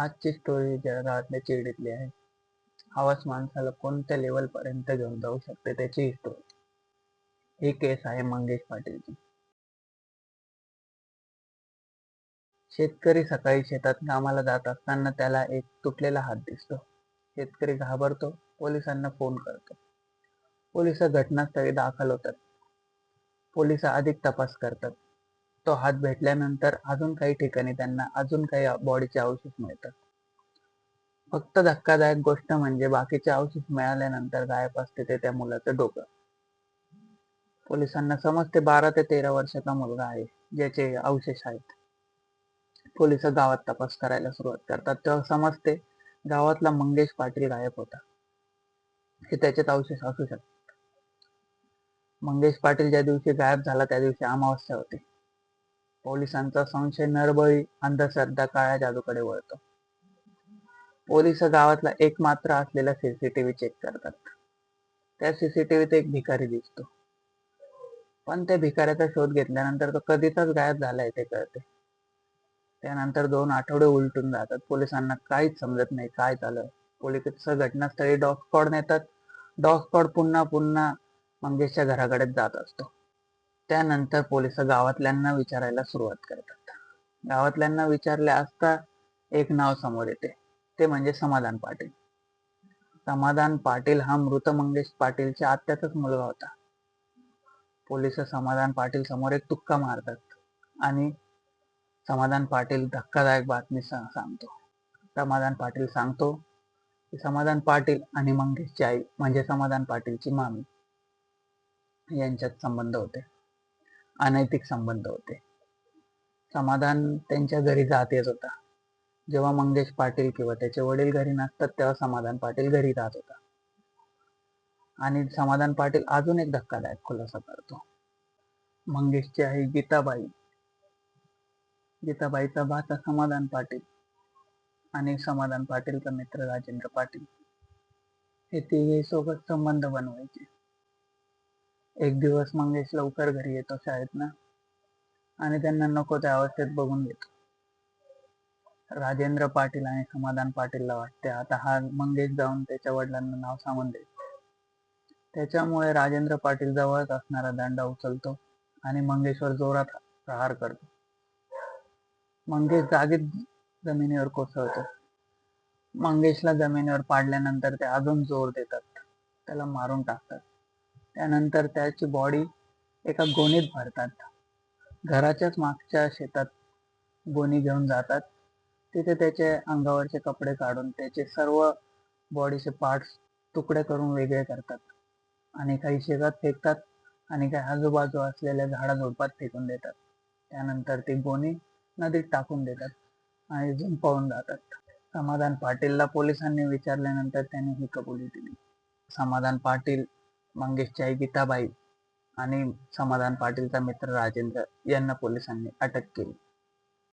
आजची स्टोरी जगातल्या चिरडीतली आहे. हवास माणसाला कोणत्या लेवल पर्यंत घेऊन जाऊ शकते त्याची स्टोरी ही केस आहे मंगेश पाटीलची. शेतकरी सकाळी शेतात कामाला जात असताना त्याला एक तुटलेला हात दिसतो. शेतकरी घाबरतो पोलिसांना फोन करतो. पोलीस घटनास्थळी दाखल होतात. पोलीस अधिक तपास करतात. तो हात भेटल्यानंतर अजून काही ठिकाणी त्यांना अजून काही बॉडीचे अवशेष मिळतात. फक्त धक्कादायक गोष्ट म्हणजे बाकीचे अवशेष मिळाल्यानंतर गायब असते ते त्या मुलाचं डोकं. पोलिसांना समजते बारा ते तेरा वर्षाचा मुलगा आहे ज्याचे अवशेष आहेत. पोलीस गावात तपास करायला सुरुवात करतात. तेव्हा समजते गावातला मंगेश पाटील गायब होता. हे त्याच्यात अवशेष असू शकतात. मंगेश पाटील ज्या दिवशी गायब झाला त्या दिवशी अमावस्या होती. पोलिसांचा संशय नरबळी अंधश्रद्धा काळ्या जादूकडे वळतो. पोलीस गावातला एक मात्र असलेला सीसीटीव्ही चेक करतात. त्या सीसीटीव्हीत एक भिकारी दिसतो. पण त्या भिकाऱ्याचा शोध घेतल्यानंतर तो कधीचाच गायब झालाय ते कळते. त्यानंतर दोन आठवडे उलटून जातात. पोलिसांना काहीच समजत नाही काय झालं. पोलीस घटनास्थळी डॉग स्कॉड नेतात डॉग स्कॉड पुन्हा पुन्हा मंगेशच्या घराकडे जात असतो. त्यानंतर पोलीस गावातल्यांना विचारायला सुरुवात करतात. गावातल्यांना विचारले असता एक नाव समोर येते. ते म्हणजे समाधान पाटील. समाधान पाटील हा मृत मंगेश पाटीलच्या आत्याचाच मुलगा होता. पोलीस समाधान पाटील समोर एक तुक्का मारतात आणि समाधान पाटील धक्कादायक बातमी सांगतो. समाधान पाटील सांगतो की समाधान पाटील आणि मंगेशची आई म्हणजे समाधान पाटीलची मामी यांच्यात संबंध होते. अनैतिक संबंध होते. समाधान त्यांच्या घरी जात येत होता. जेव्हा मंगेश पाटील किंवा त्याचे वडील घरी नसतात तेव्हा समाधान पाटील घरी राहत होता. आणि समाधान पाटील अजून एक धक्कादायक खुलासा करतो. मंगेशची आई गीताबाई. गीताबाईचा भाचा समाधान पाटील आणि समाधान पाटीलचा मित्र राजेंद्र पाटील. हे तिघे सोबत संबंध बनवायचे. एक दिवस मंगेश लवकर घरी येतो शाळेतनं आणि त्यांना नको त्या अवस्थेत बघून घेतो. राजेंद्र पाटील आणि समाधान पाटीलला वाटते. आता हा मंगेश जाऊन त्याच्या वडिलांना नाव सांगून दे त्याच्यामुळे राजेंद्र पाटील जवळच असणारा दांडा उचलतो आणि मंगेशवर जोरात प्रहार करतो. मंगेश जागीच जमिनीवर कोसळतो. मंगेशला जमिनीवर पाडल्यानंतर ते अजून जोर देतात. त्याला मारून टाकतात. त्यानंतर त्याची बॉडी एका गोणीत भरतात. घराच्याच मागच्या शेतात गोणी घेऊन जातात. तिथे त्याचे अंगावरचे कपडे काढून त्याचे सर्व बॉडीचे पार्ट्स तुकडे करून वेगळे करतात. आणि काही शेतात फेकतात आणि काही आजूबाजू असलेल्या झाडाझुडपात फेकून देतात. त्यानंतर ती गोणी नदीत टाकून देतात आणि झुंपावून जातात. समाधान पाटीलला पोलिसांनी विचारल्यानंतर त्यांनी ही कबुली दिली. समाधान पाटील मंगेशची आई गीताबाई आणि समाधान पाटीलचा मित्र राजेंद्र यांना पोलिसांनी अटक केली.